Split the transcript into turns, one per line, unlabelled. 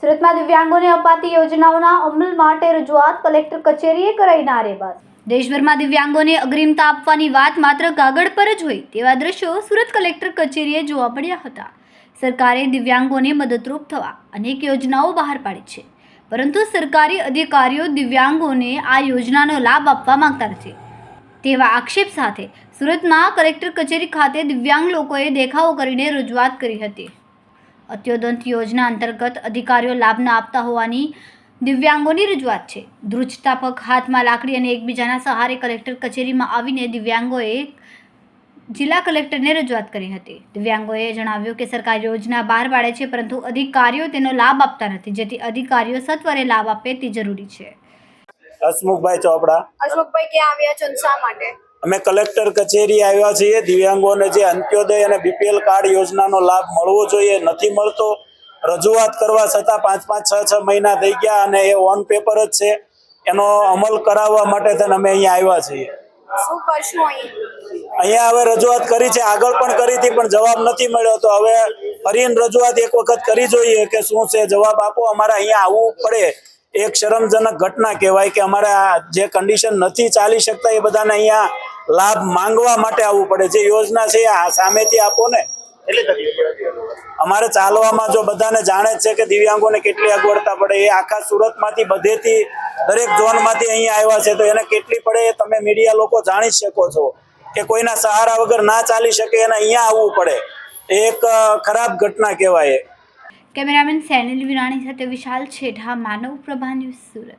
સુરતમાં દિવ્યાંગોને અપાતી યોજનાઓના અમલ માટે રજૂઆત કલેક્ટર કચેરીએ કરાઈ નારેબાજી દેશભરમાં દિવ્યાંગોને અગ્રિમતા આપવાની વાત માત્ર કાગળ પર જ હોય તેવા દ્રશ્યો સુરત કલેક્ટર કચેરીએ જોવા મળ્યા હતા. સરકારે દિવ્યાંગોને મદદરૂપ થવા અનેક યોજનાઓ બહાર પાડી છે. પરંતુ સરકારી અધિકારીઓ દિવ્યાંગોને આ યોજનાનો લાભ આપવા માંગતા નથી. તેવા આક્ષેપ સાથે સુરતમાં કલેક્ટર કચેરી ખાતે દિવ્યાંગ લોકોએ દેખાવો કરીને રજૂઆત કરી હતી. અત્યોદંત યોજના અંતર્ગત અધિકારીઓ લાભ ન આપતા હોવાની દિવ્યાંગોની રજૂઆત છે. ધ્રુજતાપક હાથમાં લાકડી અને એકબીજાના સહારે કલેક્ટર કચેરીમાં આવીને દિવ્યાંગોએ જિલ્લા કલેક્ટરને રજૂઆત કરી હતી. દિવ્યાંગોએ જણાવ્યું કે સરકાર યોજના બહાર પાડે છે પરંતુ અધિકારીઓ તેનો લાભ આપતા નથી જેથી અધિકારીઓ સત્વરે લાભ આપે તે જરૂરી છે.
હસમુખભાઈ ચોપડા.
હસમુખભાઈ ક્યાં આવ્યા છો શા માટે?
અમે કલેક્ટર કચેરી આવ્યા છીએ. દિવ્યાંગોને જે અંત્યોદય અને બીપીએલ કાર્ડ યોજનાનો લાભ મળવો જોઈએ નથી મળતો રજૂઆત કરવા છતાં પાંચ પાંચ છ છ મહિના થઈ ગયા અને એ ઓન પેપર જ છે. એનો અમલ કરાવવા માટે થઈને અમે અહીંયા આવ્યા છીએ. અહીંયા હવે રજૂઆત કરી છે. આગળ પણ કરી હતી પણ જવાબ નથી મળ્યો. તો હવે ફરીને રજૂઆત એક વખત કરી જોઈએ કે શું છે. જવાબ આપો. અમારે અહીંયા આવવું પડે. એક શરમજનક ઘટના કહેવાય કે અમારે આ જે કન્ડિશન નથી ચાલી શકતા એ બધાને અહીંયા લાભ માંગવા માટે આવવું પડે જે યોજના છે એ આ સામેથી આપો ને. અમારે ચાલવામાં જો બધાને જાણે જ છે કે દિવ્યાંગોને કેટલી અગવડતા પડે એ આખા સુરતમાંથી બધેથી દરેક ઝોનમાંથી અહીંયા આવ્યા છે તો એને કેટલી પડે એ તમે મીડિયા લોકો જાણી જ શકો છો કે કોઈના સહારા વગર ના ચાલી શકે એને અહીંયા આવવું પડે. એ એક ખરાબ ઘટના કહેવાય એ.
કેમેરામેન સેનિલ વિરાણી સાથે વિશાલ છેઢા માનવ પ્રભા ન્યૂઝ સુરત.